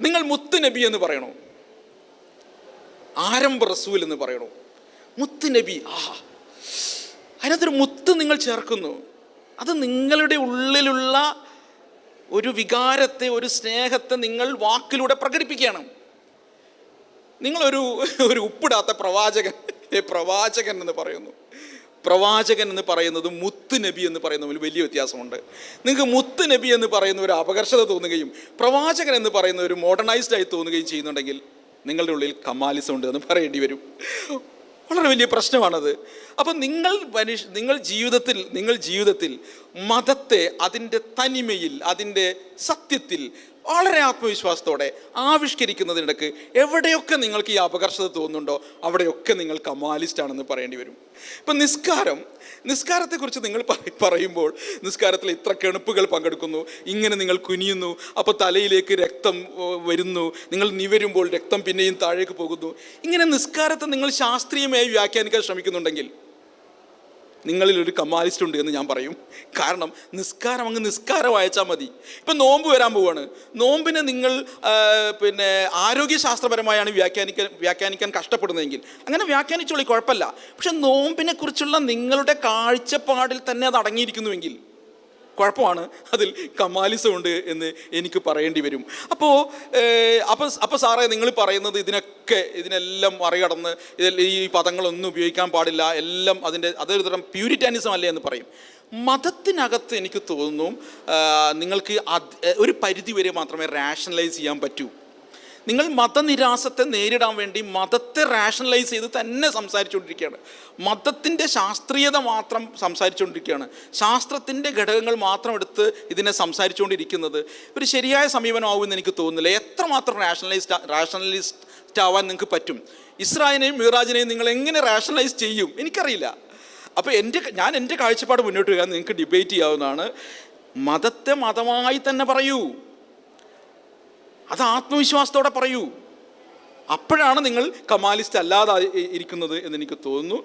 നിങ്ങൾ മുത്ത് നബി എന്ന് പറയണോ? ആരംഭ റസൂൽ എന്ന് പറയണോ? മുത്ത് നബി ആഹാ. അതിനകത്തൊരു മുത്ത് നിങ്ങൾ ചേർക്കുന്നു. അത് നിങ്ങളുടെ ഉള്ളിലുള്ള ഒരു വികാരത്തെ ഒരു സ്നേഹത്തെ നിങ്ങൾ വാക്കിലൂടെ പ്രകടിപ്പിക്കുകയാണ്. നിങ്ങളൊരു ഒരു ഉപ്പിടാത്ത പ്രവാചകൻ പ്രവാചകൻ എന്ന് പറയുന്നു. പ്രവാചകൻ എന്ന് പറയുന്നതും മുത്ത് നബി എന്ന് പറയുന്നതിൽ വലിയ വ്യത്യാസമുണ്ട്. നിങ്ങൾക്ക് മുത്ത് നബി എന്ന് പറയുന്ന ഒരു അപകർഷത തോന്നുകയും പ്രവാചകൻ എന്ന് പറയുന്ന ഒരു മോഡേണൈസ്ഡ് ആയി തോന്നുകയും ചെയ്യുന്നുണ്ടെങ്കിൽ നിങ്ങളുടെ ഉള്ളിൽ കമാലിസം ഉണ്ട് എന്ന് പറയേണ്ടി വരും. വളരെ വലിയ പ്രശ്നമാണത്. അപ്പം നിങ്ങൾ മനുഷ്യ നിങ്ങൾ ജീവിതത്തിൽ നിങ്ങൾ ജീവിതത്തിൽ മതത്തെ അതിന്റെ തനിമയിൽ അതിന്റെ സത്യത്തിൽ വളരെ ആത്മവിശ്വാസത്തോടെ ആവിഷ്കരിക്കുന്നതിനിടക്ക് എവിടെയൊക്കെ നിങ്ങൾക്ക് ഈ അപകർഷത തോന്നുന്നുണ്ടോ അവിടെയൊക്കെ നിങ്ങൾ കമാലിസ്റ്റ് ആണെന്ന് പറയേണ്ടി വരും. ഇപ്പം നിസ്കാരം നിസ്കാരത്തെക്കുറിച്ച് നിങ്ങൾ പറയുമ്പോൾ നിസ്കാരത്തിൽ ഇത്ര കെണുപ്പുകൾ പങ്കെടുക്കുന്നു ഇങ്ങനെ നിങ്ങൾ കുനിയുന്നു അപ്പോൾ തലയിലേക്ക് രക്തം വരുന്നു നിങ്ങൾ നിവരുമ്പോൾ രക്തം പിന്നെയും താഴേക്ക് പോകുന്നു. ഇങ്ങനെ നിസ്കാരത്തെ നിങ്ങൾ ശാസ്ത്രീയമായി വ്യാഖ്യാനിക്കാൻ ശ്രമിക്കുന്നുണ്ടെങ്കിൽ നിങ്ങളിൽ ഒരു കമാലിസ്റ്റ് ഉണ്ട് എന്ന് ഞാൻ പറയും. കാരണം നിസ്കാരം അങ്ങ് നിസ്കാരം അയച്ചാൽ മതി. ഇപ്പം നോമ്പ് വരാൻ പോവാണ്. നോമ്പിനെ നിങ്ങൾ പിന്നെ ആരോഗ്യശാസ്ത്രപരമായാണ് വ്യാഖ്യാനിക്കാൻ വ്യാഖ്യാനിക്കാൻ കഷ്ടപ്പെടുന്നതെങ്കിൽ. അങ്ങനെ വ്യാഖ്യാനിച്ചോളി കുഴപ്പമില്ല. പക്ഷെ നോമ്പിനെ കുറിച്ചുള്ള നിങ്ങളുടെ കാഴ്ചപ്പാടിൽ തന്നെ അത് അടങ്ങിയിരിക്കുന്നുവെങ്കിൽ കുഴപ്പമാണ്. അതിൽ കമാലിസം ഉണ്ട് എന്ന് എനിക്ക് പറയേണ്ടി വരും. അപ്പോൾ അപ്പോൾ അപ്പോൾ സാറേ നിങ്ങൾ പറയുന്നത് ഇതിനൊക്കെ ഇതിനെല്ലാം മറികടന്ന് ഇതിൽ ഈ പദങ്ങളൊന്നും ഉപയോഗിക്കാൻ പാടില്ല. എല്ലാം അതിന്റെ അതൊരു തരം പ്യൂരിറ്റാനിസം അല്ലേ എന്ന് പറയും. മതത്തിനകത്ത് എനിക്ക് തോന്നുന്നു നിങ്ങൾക്ക് ഒരു പരിധി വരെ മാത്രമേ റാഷണലൈസ് ചെയ്യാൻ പറ്റൂ. നിങ്ങൾ മതനിരാസത്തെ നേരിടാൻ വേണ്ടി മതത്തെ റാഷണലൈസ് ചെയ്ത് തന്നെ സംസാരിച്ചുകൊണ്ടിരിക്കുകയാണ്. മതത്തിന്റെ ശാസ്ത്രീയത മാത്രം സംസാരിച്ചുകൊണ്ടിരിക്കുകയാണ്. ശാസ്ത്രത്തിന്റെ ഘടകങ്ങൾ മാത്രം എടുത്ത് ഇതിനെ സംസാരിച്ചുകൊണ്ടിരിക്കുന്നത്. ഒരു ശരിയായ സമീപനമാവുമെന്ന് എനിക്ക് തോന്നുന്നില്ല. എത്രമാത്രം റാഷണലൈസ്ഡ് റാഷണലിസ്റ്റ് ആവാൻ നിങ്ങൾക്ക് പറ്റും? ഇസ്രായേലിനെയും മിറാജിനെയും നിങ്ങൾ എങ്ങനെ റാഷണലൈസ് ചെയ്യും? എനിക്കറിയില്ല. അപ്പോൾ എന്റെ ഞാൻ എന്റെ കാഴ്ചപ്പാട് മുന്നോട്ട് വരാൻ നിങ്ങൾക്ക് ഡിബേറ്റ് ചെയ്യാവുന്നതാണ്. മതത്തെ മതമായി തന്നെ പറയൂ. അത് ആത്മവിശ്വാസത്തോടെ പറയൂ. അപ്പോഴാണ് നിങ്ങൾ കമാലിസ്റ്റ് അല്ലാതെ ഇരിക്കുന്നത് എന്ന് എനിക്ക് തോന്നുന്നു.